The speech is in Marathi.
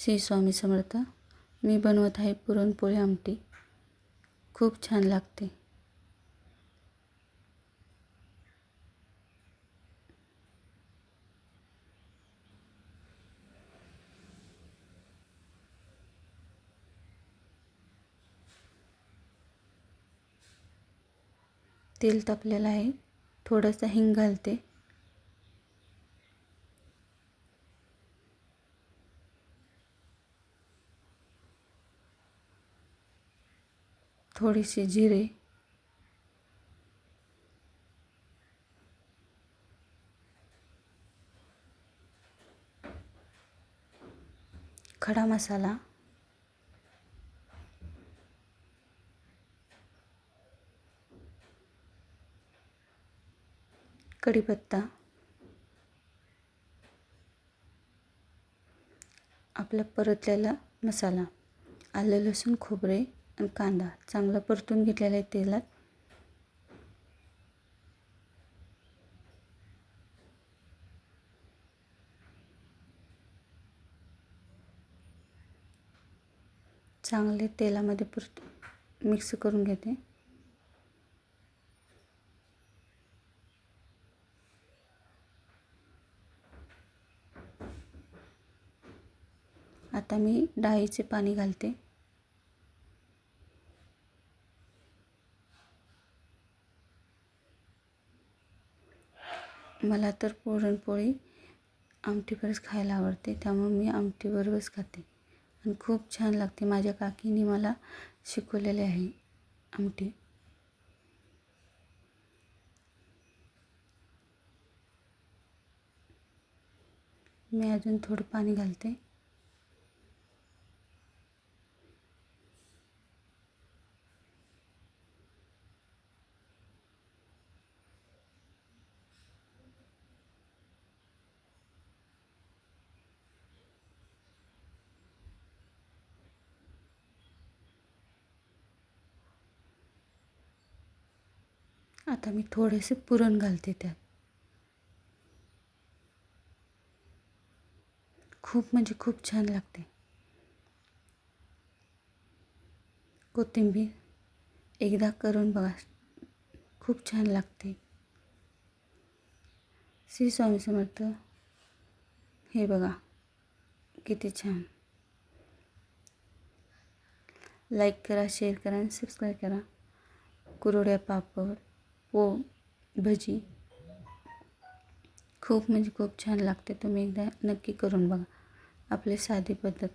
श्री स्वामी समर्थ मी बनवत आहे पुरणपोळी आमटी. खूप छान लागते. तेल तापलेलं आहे. थोडंसं हिंग घालते. थोडीशी जिरे. खडा मसाला. कढीपत्ता. आपला परतलेला मसाला. आलं लसूण खोबरे. आणि कांदा चांगला परतून घेतलेला आहे तेलात. चांगले तेलामध्ये परत मिक्स करून घेते. आता मी डाळीचे पाणी घालते. मला तर पुरणपोळी आमटीवरच खायला आवडते त्यामुळे मी आमटीबरोबरच खाते. आणि खूप छान लागते. माझ्या काकीने मला शिकवलेले आहे आमटी. मी अजून थोडं पाणी घालते. आता मी थोडेसे पुरण घालते त्यात. खूप म्हणजे खूप छान लागते. कोथिंबीर एकदा करून बघा. खूप छान लागते. श्री स्वामी समर्थ हे बघा किती छान. लाईक करा शेअर करा आणि सबस्क्राईब करा. कुरड्या पापड. व भजी. खूप म्हणजे खूप छान लागते तुम्ही एकदा नक्की करून बघा. आपली साधी पद्धत